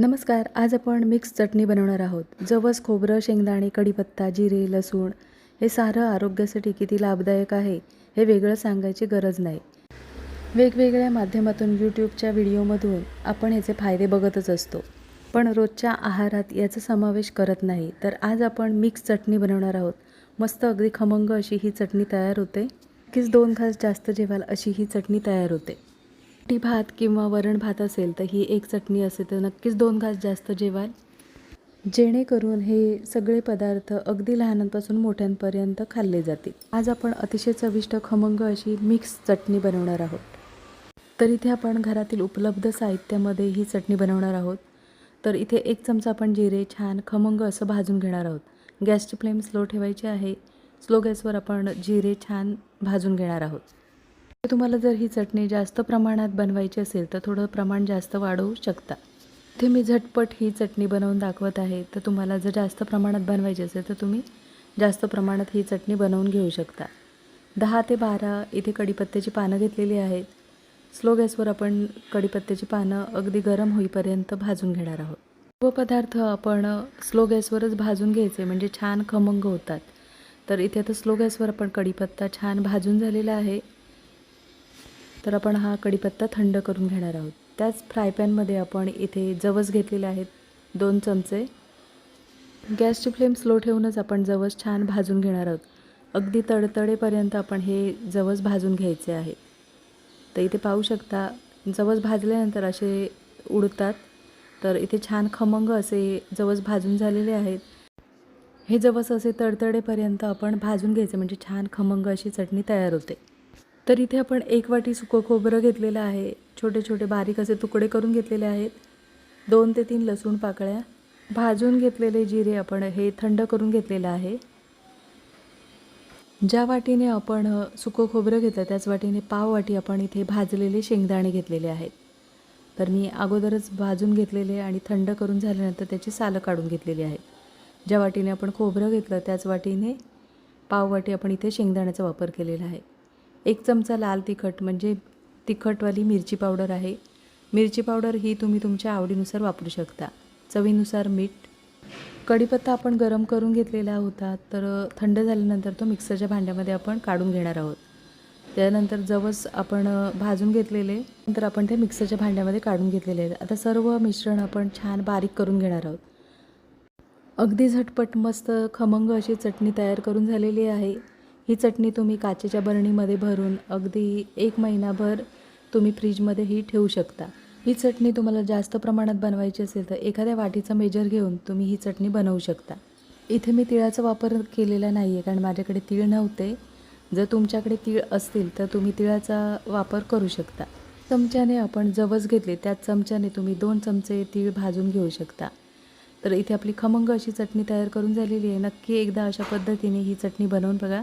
नमस्कार आज आपण मिक्स चटणी बनवणार आहोत. जवस खोबरं शेंगदाणे कढीपत्ता जिरे लसूण हे सारं आरोग्यासाठी किती लाभदायक आहे हे वेगळं सांगायची गरज नाही. वेगवेगळ्या माध्यमातून यूट्यूबच्या व्हिडिओमधून आपण याचे फायदे बघतच असतो. पण रोजच्या आहारात याचा समावेश करत नाही तर आज आपण मिक्स चटणी बनवणार आहोत. मस्त अगदी खमंग अशी ही चटणी तयार होते. नक्कीच दोन घास जास्त जेवाल अशी ही चटणी तयार होते. टी भात किंवा वरण भात असेल तर ही एक चटणी असेल तर नक्कीच दोन घास जास्त जेवाल. जेणेकरून हे सगळे पदार्थ अगदी लहानांपासून मोठ्यांपर्यंत खाल्ले जातील. आज आपण अतिशय चविष्ट खमंग अशी मिक्स चटणी बनवणार आहोत. तर इथे आपण घरातील उपलब्ध साहित्यामध्ये ही चटणी बनवणार आहोत. तर इथे एक चमचा आपण जिरे छान खमंग असं भाजून घेणार आहोत. गॅसची फ्लेम स्लो ठेवायची आहे. स्लो गॅसवर आपण जिरे छान भाजून घेणार आहोत. तुम्हाला जर ही चटणी जास्त प्रमाणात बनवायची असेल तर थोडं प्रमाण जास्त वाढवू शकता. इथे मी झटपट ही चटणी बनवून दाखवत आहे. तर तुम्हाला जर जास्त प्रमाणात बनवायची असेल तर तुम्ही जास्त प्रमाणात ही चटणी बनवून घेऊ शकता. दहा ते बारा इथे कढीपत्त्याची पानं घेतलेली आहेत. स्लो गॅसवर आपण कढीपत्त्याची पानं अगदी गरम होईपर्यंत भाजून घेणार आहोत. सर्व पदार्थ आपण स्लो गॅसवरच भाजून घ्यायचे म्हणजे छान खमंग होतात. तर इथे आता स्लो गॅसवर आपण कढीपत्ता छान भाजून झालेला आहे. तर आपण हा कढीपत्ता थंड करून घेणार आहोत. त्याच फ्राय पॅनमध्ये आपण इथे जवस घेतलेले आहेत. दोन चमचे. गॅसची फ्लेम स्लो ठेवूनच आपण जवस छान भाजून घेणार आहोत. अगदी तडतडेपर्यंत आपण हे जवस भाजून घ्यायचे आहे. तर इथे पाहू शकता जवस भाजल्यानंतर असे उडतात. तर इथे छान खमंग असे जवस भाजून झालेले आहेत. हे जवस असे तडतडेपर्यंत आपण भाजून घ्यायचे म्हणजे छान खमंग अशी चटणी तयार होते. तर इथे आपण एक वाटी सुकं खोबरं घेतलेलं आहे. छोटे छोटे बारीक असे तुकडे करून घेतलेले आहेत. दोन ते तीन लसूण पाकळ्या. भाजून घेतलेले जिरे आपण हे थंड करून घेतलेलं आहे. ज्या वाटीने आपण सुकं खोबरं घेतलं त्याच वाटीने पाव वाटी आपण इथे भाजलेले शेंगदाणे घेतलेले आहेत. तर मी अगोदरच भाजून घेतलेले आणि थंड करून झाल्यानंतर त्याची सालं काढून घेतलेली आहेत. ज्या वाटीने आपण खोबरं घेतलं त्याच वाटीने पाव वाटी आपण इथे शेंगदाण्याचा वापर केलेला आहे. एक चमचा लाल तिखट म्हणजे तिखटवाली मिरची पावडर आहे. मिरची पावडर ही तुम्ही तुमच्या आवडीनुसार वापरू शकता. चवीनुसार मीठ. कढीपत्ता आपण गरम करून घेतलेला होता तर थंड झाल्यानंतर तो मिक्सरच्या भांड्यामध्ये आपण काढून घेणार आहोत. त्यानंतर जवस आपण भाजून घेतलेले नंतर आपण ते मिक्सरच्या भांड्यामध्ये काढून घेतलेले आहेत. आता सर्व मिश्रण आपण छान बारीक करून घेणार आहोत. अगदी झटपट मस्त खमंग अशी चटणी तयार करून झालेली आहे. ही चटणी तुम्ही काचेच्या बरणीमध्ये भरून अगदी एक महिनाभर तुम्ही फ्रीजमध्येही ठेवू शकता. ही चटणी तुम्हाला जास्त प्रमाणात बनवायची असेल तर एखाद्या वाटीचं मेजर घेऊन तुम्ही ही चटणी बनवू शकता. इथे मी तिळाचा वापर केलेला नाही आहे कारण माझ्याकडे तीळ नव्हते. जर तुमच्याकडे तीळ असतील तर तुम्ही तिळाचा वापर करू शकता. चमच्याने आपण जवस घेतले त्याच चमच्याने तुम्ही दोन चमचे तीळ भाजून घेऊ शकता. तर इथे आपली खमंग अशी चटणी तयार करून झालेली आहे. नक्की एकदा अशा पद्धतीने ही चटणी बनवून बघा.